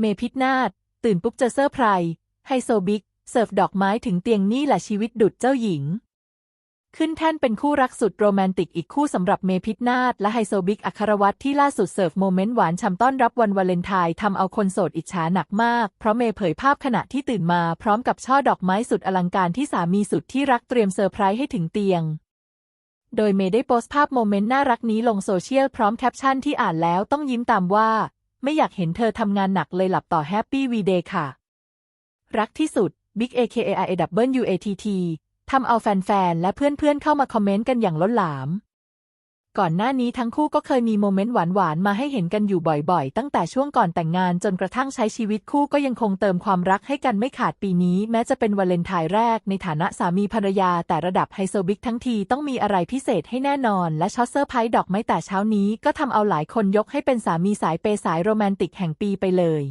เมพิษนาฏตื่นปุ๊บเจอเซอร์ไพรส์ไฮโซบิ๊กเสิร์ฟดอกไม้ถึงเตียงนี่แหละชีวิตดุดเจ้าหญิง ขึ้นแท่นเป็นคู่รักสุดโรแมนติกอีกคู่สำหรับเมพิษนาฏและไฮโซบิ๊กอัครวัตรที่ล่าสุดเสิร์ฟโมเมนต์หวานฉ่ำต้อนรับวันวาเลนไทน์ทำเอาคนโสดอิจฉาหนักมาก เพราะเมเผยภาพขณะที่ตื่นมาพร้อมกับช่อดอกไม้สุดอลังการที่สามีสุดที่รักเตรียมเซอร์ไพรส์ให้ถึงเตียงโดยเมย์ได้โพสต์ภาพโมเมนต์น่ารักนี้ลงโซเชียลพร้อมแคปชั่นที่อ่านแล้วต้องยิ้มตามว่า ไม่อยากเห็นเธอทำงานหนักเลยหลับต่อแฮปปี้วีเดย์ค่ะ รักที่สุด Big AKAIAWATT ทำเอาแฟนๆ และเพื่อนๆเข้ามาคอมเมนต์กันอย่างล้นหลาม ก่อนหน้านี้ทั้งคู่ก็เคยมีโมเมนต์หวานๆ มาให้เห็นกันอยู่บ่อยๆ ตั้งแต่ช่วงก่อนแต่งงานจนกระทั่งใช้ชีวิตคู่ก็ยังคงเติมความรักให้กันไม่ขาดปีนี้ แม้จะเป็นวาเลนไทน์แรกในฐานะสามีภรรยา แต่ระดับไฮโซบิ๊กทั้งทีต้องมีอะไรพิเศษให้แน่นอน และช็อตเซอร์ไพรส์ดอกไม้แต่เช้านี้ก็ทำเอาหลายคนยกให้เป็นสามีสายเปย์สายโรแมนติกแห่งปีไปเลย